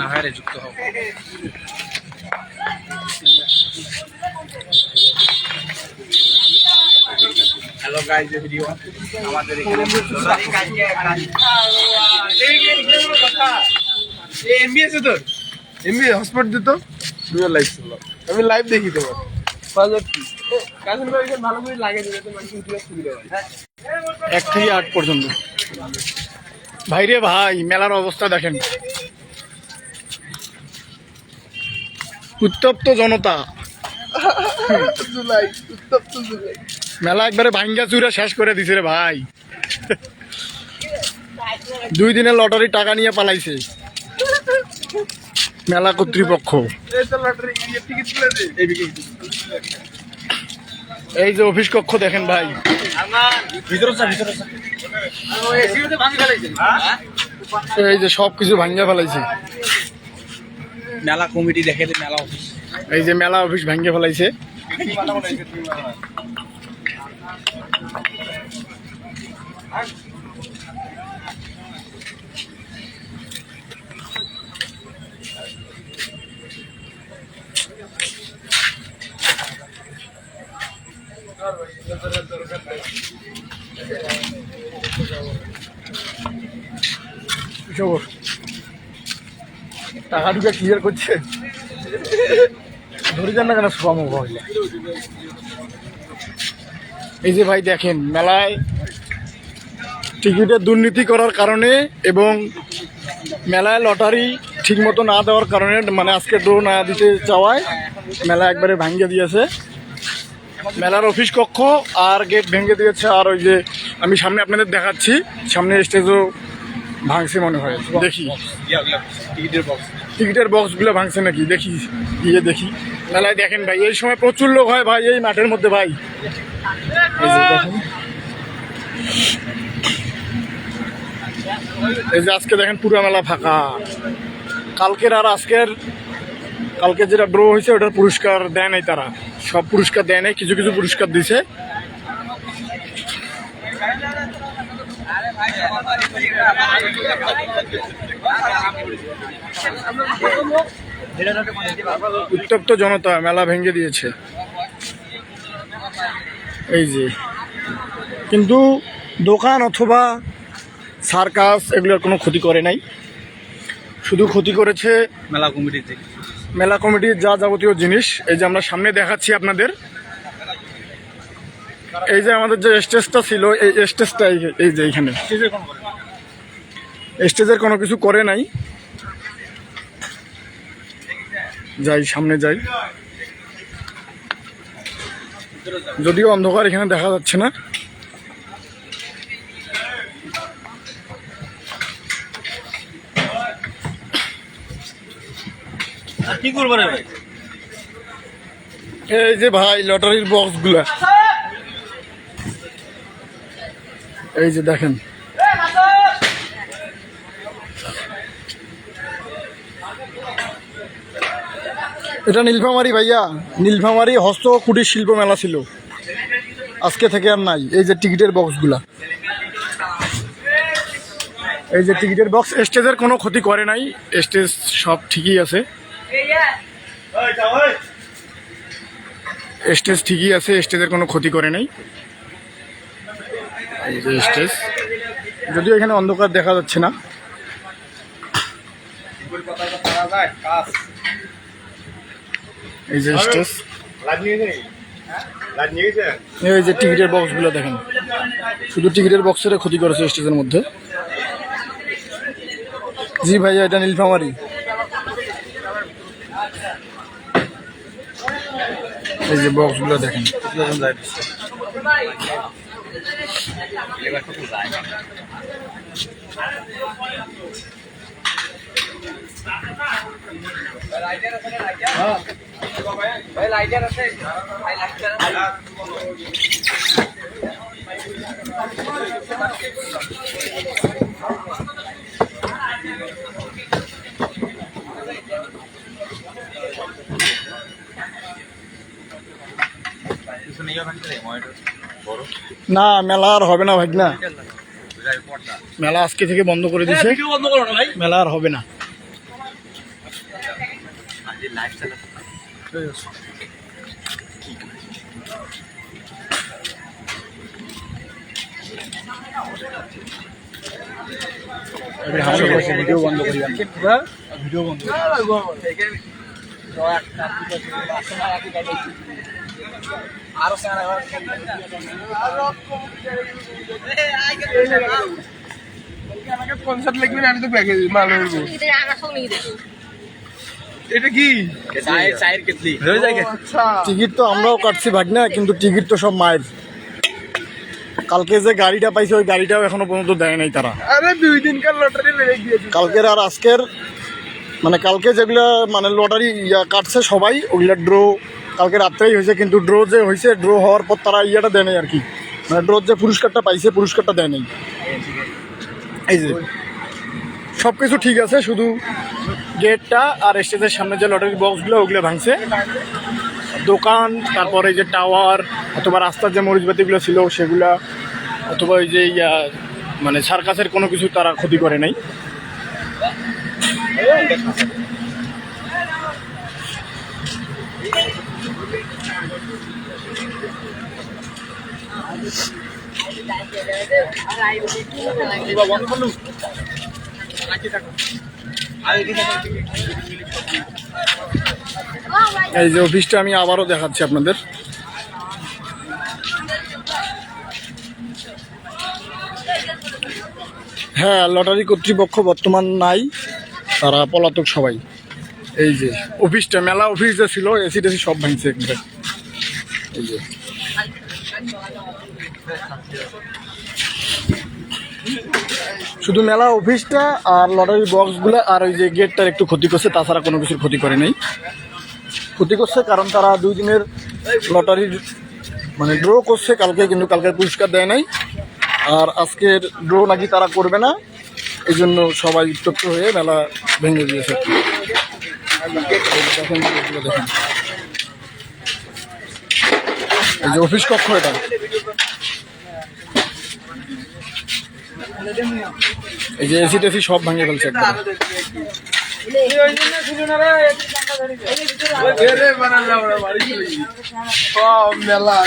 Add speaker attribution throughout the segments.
Speaker 1: না হারে যুক্ত হব হ্যালো গাইজ আমাদের এখানে এমবিএস
Speaker 2: দিত। লাইভ ছিল। আমি লাইভ দেখি তোমার তো হয়।
Speaker 3: এক থেকে আট পর্যন্ত। ভাইরে ভাই মেলার অবস্থা দেখেন। উত্তপ্ত জনতা।
Speaker 2: জুলাই উত্তপ্ত জুলাই।
Speaker 3: মেলা একবারে ভাঙ্গা চুরা শেষ করে দিছে রে ভাই। দুই দিনের লটারি টাকা নিয়ে পালাইছে। মেলা কর্তৃপক্ষ।
Speaker 2: এই তো লটারি টিকিট তুলে দে। এইদিকে
Speaker 3: এই যে অফিস কক্ষ দেখেন ভাই। এই যে সব কিছু ভাঙ্গা ফেলাইছে।
Speaker 1: মেলা কমিটি দেখে মেলা অফিস।
Speaker 3: এই যে মেলা অফিস ভাঙ্গে ফেলাইছে। খবর? টাকা ঢুকে ক্লিয়ার করছে। ধরে যান না কেন শ্রম এই যে ভাই দেখেন, মেলায় টিকিটের দুর্নীতি করার কারণে এবং মেলায় লটারি ঠিকমতো না দেওয়ার কারণে মানে আজকে ড্রো না দিতে চাওয়ায় মেলা একবারে ভাঙ্গে দিয়েছে। মেলার অফিস কক্ষ আর গেট ভেঙে দিয়েছে। আর ওই যে আমি সামনে আপনাদের দেখাচ্ছি, সামনে স্টেজও ভাঙছে মনে হয়। দেখি।
Speaker 1: টিকিটের বক্স
Speaker 3: টিকিটের বক্সগুলো ভাঙছে নাকি? দেখি, গিয়ে দেখি। মেলায় দেখেন ভাই, এই সময় প্রচুর লোক হয় ভাই, এই মাঠের মধ্যে ভাই। এই যে আজকে দেখেন পুরো মেলা ফাঁকা। কালকের আর আজকের, কালকে যেটা ড্র হয়েছে, ওটার পুরস্কার দেয় নাই তারা। সব পুরস্কার দেয় নাই, কিছু কিছু পুরস্কার দিছে। উত্তপ্ত জনতা মেলা ভেঙে দিয়েছে। এই যে। কিন্তু দোকান অথবা সার্কাস এগুলোর কোনো ক্ষতি করে নাই। শুধু ক্ষতি করেছে
Speaker 1: মেলা কমিটি
Speaker 3: মেলা কমিটির যা যাবতীয় জিনিস এই যে আমরা সামনে দেখাচ্ছি আপনাদের। এই যে আমাদের যে স্টেজটা ছিল এই স্টেজটা এই- যে এইখানে স্টেজের কোনো কিছু করে নাই। যাই সামনে যাই। যদিও অন্ধকার এখানে দেখা যাচ্ছে না।
Speaker 1: কি করব ভাই?
Speaker 3: এই যে ভাই লটারির বক্সগুলা এই যে দেখেন। এটা নীলফামারি ভাইয়া। নীলফামারি হস্ত কুটির শিল্প মেলা ছিল। আজকে থেকে আর নাই। এই যে টিকিটের বক্সগুলা। এই যে টিকিটের বক্স, স্টেজের কোনো ক্ষতি করে নাই। স্টেজ সব ঠিকই আছে। স্টেজ ঠিকই আছে, স্টেজের কোনো ক্ষতি করে নাই। যে স্টেজ যদিও এখানে অন্ধকার দেখা যাচ্ছে না। এই যে স্টেজ এই যে টিকিটের বক্সগুলো দেখেন। শুধু টিকিটের বক্সের ক্ষতি করেছে স্টেজের মধ্যে। জি ভাইয়া এটা নীলফামারি। এই যে বক্সগুলো দেখেন। ele vai faculdade. Né? Vai না মেলা আর হবে না ভাই না মেলা আজকে থেকে বন্ধ করে দিছে।
Speaker 1: না ভাই।
Speaker 3: মেলা আর হবে না। ভিডিও বন্ধ করি ভিডিও বন্ধ। টিকিট তো আমরাও কাটছি কিন্তু টিকিট তো সব মায়ের কালকে যে গাড়িটা পাইছে ওই গাড়িটাও এখনও পর্যন্ত দেয় নাই তারা
Speaker 2: দুই
Speaker 3: কালকের আর আজকের মানে কালকে যেগুলা মানে লটারি কাটছে সবাই, ওগুলা ড্র কালকে রাত্রেই হয়েছে, কিন্তু ড্র যে হয়েছে ড্র হওয়ার পর তারা ইয়েটা দেয় আর কি। মানে ড্র যে পুরস্কারটা পাইছে, পুরস্কারটা দেয় নাই। এই যে সব কিছু ঠিক আছে, শুধু গেটটা আর স্টেজের সামনে যে লটারি বক্সগুলো ওগুলো ভাঙছে। দোকান, তারপরে এই যে টাওয়ার অথবা রাস্তার যে মরিচবাতিগুলো ছিল, সেগুলা, অথবা ওই যে ইয়া মানে সার্কাসের কোনো কিছু তারা ক্ষতি করে নাই। এই যে অফিসটা আমি আবারও দেখাচ্ছি আপনাদের। হ্যাঁ লটারি কর্তৃপক্ষ বর্তমান নাই, তারা পলাতক সবাই। এই যে অফিসটা মেলা অফিস যে ছিল এসি টেসি সব ভাঙছে একবারে এই যে। শুধু মেলা অফিসটা আর লটারি বক্সগুলো আর ওই যে গেটটার একটু ক্ষতি করছে, তাছাড়া কোনো কিছুর ক্ষতি করে নেই। ক্ষতি করছে কারণ তারা দুই দিনের লটারির মানে ড্র করছে, কালকে কিন্তু কালকে পুরস্কার দেয় নাই। আর আজকের ড্র নাকি তারা করবে না এই জন্য সবাই উত্তপ্ত হয়ে মেলা ভেঙে দিয়েছে। এই যে অফিস কক্ষ এটা। এই এসি টেসি সব ভাঙে ফেলছে একদম।
Speaker 2: মেলা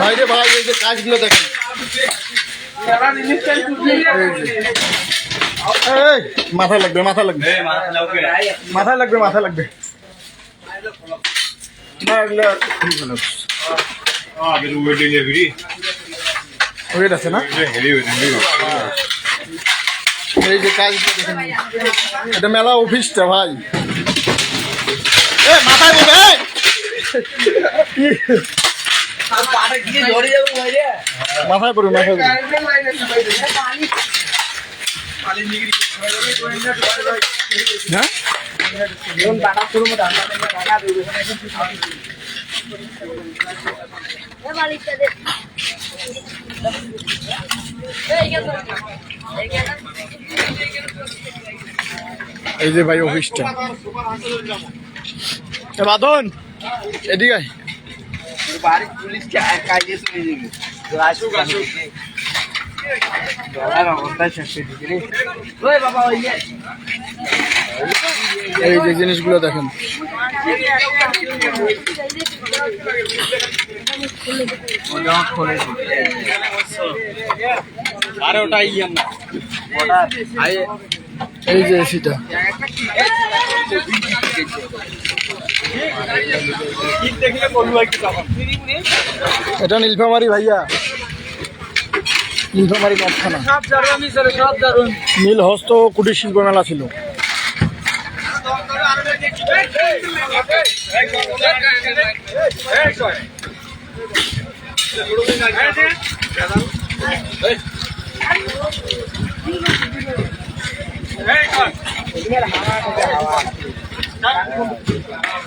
Speaker 3: বাইরে ভাই এই যে কাজগুলো দেখেন।
Speaker 2: মেলা জিনিসটাই খুবই
Speaker 3: এই, মাথায় লাগবে। মাথায় লাগবে মাথায় লাগবে। মাথায় লাগবে না এগুলো ঠিক হলো। ওয়েট আছে না? এই যে কাজগুলো দেখেন। এটা মেলা অফিসটা ভাই। এ মাথায় দেবে মাথায় পড়বে মাথায় পড়বে
Speaker 2: কারেন্টের লাইন আছে ভাই
Speaker 3: হ্যাঁ এই যে ভাই অফিসটা। বাদন এদিকে।
Speaker 2: বাড়ির পুলিশকে কাজে চলে যাবে। আসুক আসুক
Speaker 3: এই যে জিনিসগুলো দেখেন।
Speaker 1: আরে ওটা ইয়ে না।
Speaker 3: এই যে এসিটা। এটা নীলফামারি ভাইয়া। নীলফামারি কারখানা। নীল হস্ত কুটির শিল্প মেলা ছিল।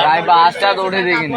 Speaker 1: আরে বাসটা তো উঠে দেখিনি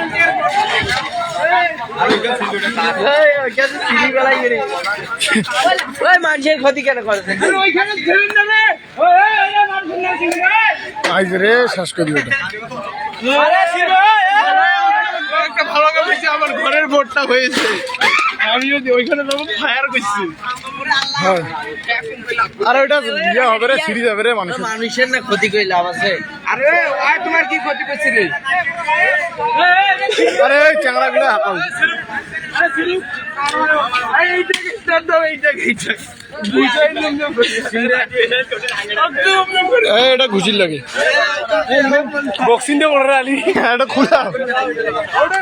Speaker 1: মানুষের ক্ষতি কেন করেছে
Speaker 3: আইজ রে শেষ করে
Speaker 2: ভালো আমার ঘরের ভোটটা হয়েছে। আমি যদি ওইখানে যাব ফায়ার করছি।
Speaker 3: আরে ওইটা ইয়ে হবে রে সিরিজ হবে রে মানুষের।
Speaker 1: মানুষের না ক্ষতি করে লাভ আছে।
Speaker 2: আরে ওই তোমার কি ক্ষতি করছিলে?
Speaker 3: আরে এই চ্যাংড়া গুলো হাঁকাও এই, এটা ঘুষির লাগে। বক্সিং দিয়ে বড় আলি এটা খুলা। ওটা।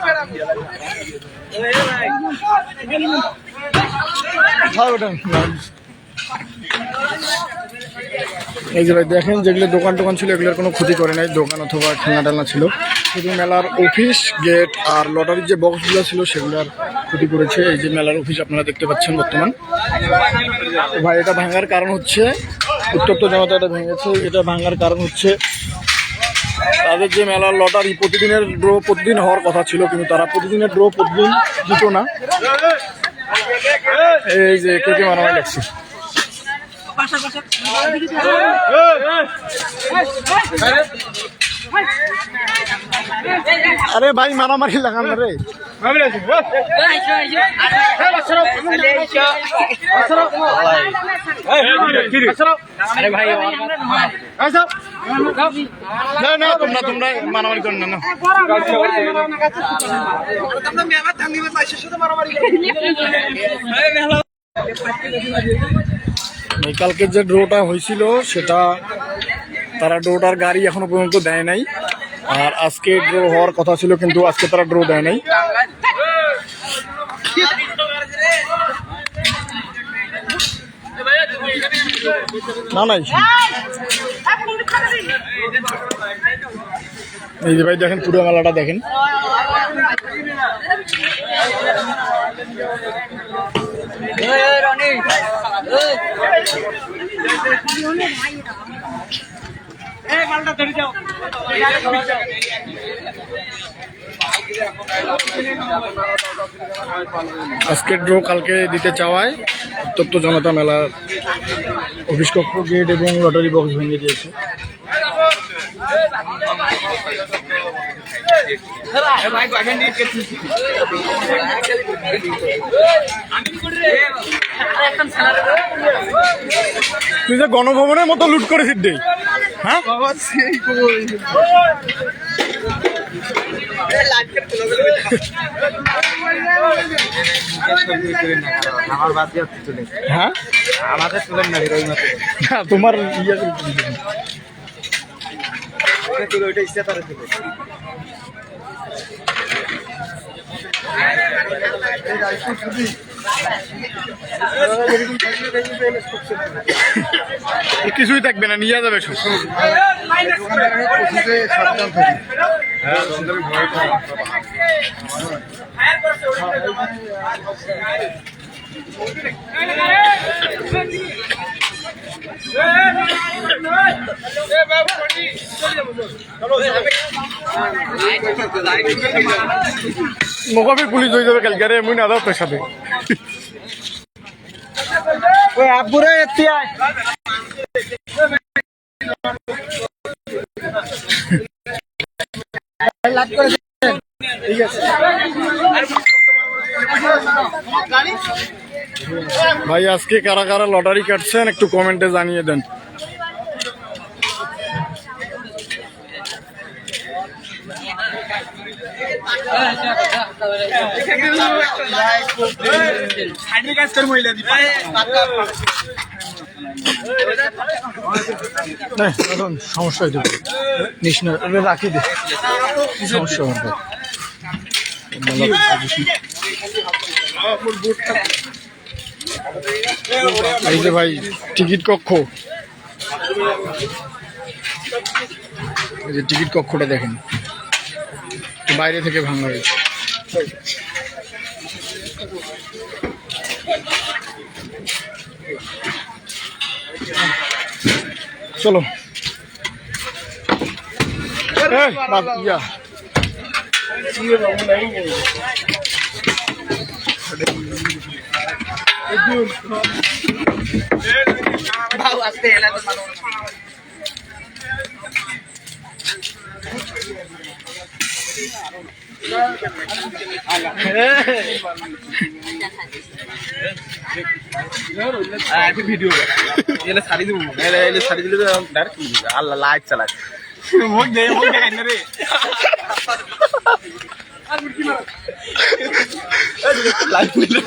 Speaker 3: এই যে ভাই, দেখেন যেগুলো দোকান টোকান ছিল, এগুলোর কোনো ক্ষতি করে নাই, দোকান অথবা খেলনা টেলনা ছিল। শুধু মেলার অফিস গেট আর লটারির যে বক্সগুলো ছিল, সেগুলোর ক্ষতি করেছে। এই যে মেলার অফিস আপনারা দেখতে পাচ্ছেন বর্তমান। ভাই, এটা ভাঙার কারণ হচ্ছে, উত্তপ্ত জনতা এটা ভেঙেছে। এটা ভাঙার কারণ হচ্ছে তাদের যে মেলার লটারি প্রতিদিনের ড্র প্রতিদিন হওয়ার কথা ছিল, কিন্তু তারা প্রতিদিনের ড্র প্রতিদিন দিত না। এই যে, কে কে মারামারি লাগছে? আরে ভাই, মারামারি লাগান রে।
Speaker 1: ভাই
Speaker 3: না না, তোমরা তোমরা মারামারি করেন না কালকের যে ড্রোটা হয়েছিল, সেটা তারা ড্রোটার গাড়ি এখনও পর্যন্ত দেয় নাই। আর আজকে ড্রো হওয়ার কথা ছিল, কিন্তু আজকে তারা ড্রো দেয় নাই। না, নাই। এই যে ভাই দেখেন, পুরো মেলাটা দেখেন। আজকের ড্র কালকে দিতে চাওয়ায় উত্তপ্ত জনতা মেলার অফিস কক্ষ, গেট এবং লটারি বক্স ভেঙে দিয়েছে। তুই যে গণভবনের মতো লুট করেছিস রে হ্যাঁ?
Speaker 2: বাবা সেই
Speaker 3: হ্যাঁ?
Speaker 1: আমাদের তুলেন না
Speaker 3: না, তোমার ইয়ে দিবি।
Speaker 1: তুলে ওইটা ইচ্ছা তারা তুলে
Speaker 3: কিছুই থাকবে না নিয়ে যাবে সব
Speaker 2: থাকি
Speaker 3: মোকাবিল পুলিশ হয়ে যাবে কালকে, আরে মুই না দাও তোর সাথে।
Speaker 1: ওই আব্বুরে এত্তি আয়।
Speaker 3: ভাই, আজকে কারা কারা লটারি কাটছেন একটু কমেন্টে জানিয়ে দেন। এখন সমস্যা নিস না রাখি সমস্যা এই যে ভাই, টিকিট কক্ষ। এই যে টিকিট কক্ষটা দেখেন। বাইরে থেকে ভাঙা হয়েছে চলো। এই, বাদ- ইয়া
Speaker 2: ভিডিও এলে ছাড়ি দিব এলে এলে ছাড়ি দিলে ডাইরেক্ট আল্লাহ লাইভ চালাক।
Speaker 1: মুখ দে মুখ দেখাই না। রে
Speaker 2: লাইভ
Speaker 3: ওটা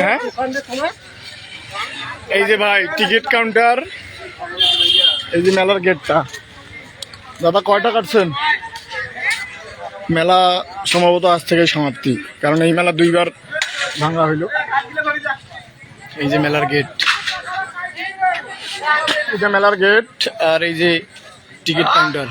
Speaker 3: হ্যাঁ? এই যে ভাই, টিকিট কাউন্টার, এই যে মেলার গেটটা। দাদা, কয়টা কাটছেন? মেলা সম্ভবত আজ থেকে সমাপ্তি, কারণ এই মেলা দুইবার ভাঙা হইল। এই যে মেলার গেট। এটা মেলার গেট আর এই যে টিকিট কাউন্টার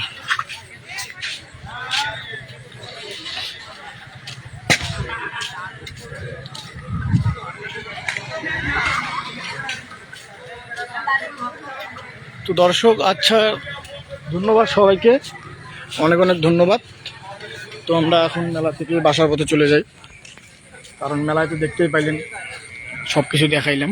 Speaker 3: তো দর্শক আচ্ছা ধন্যবাদ সবাইকে। অনেক অনেক ধন্যবাদ। তো আমরা এখন মেলা থেকে বাসার পথে চলে যাই। কারণ মেলায় তো দেখতেই পাইলেন সব কিছু দেখাইলাম।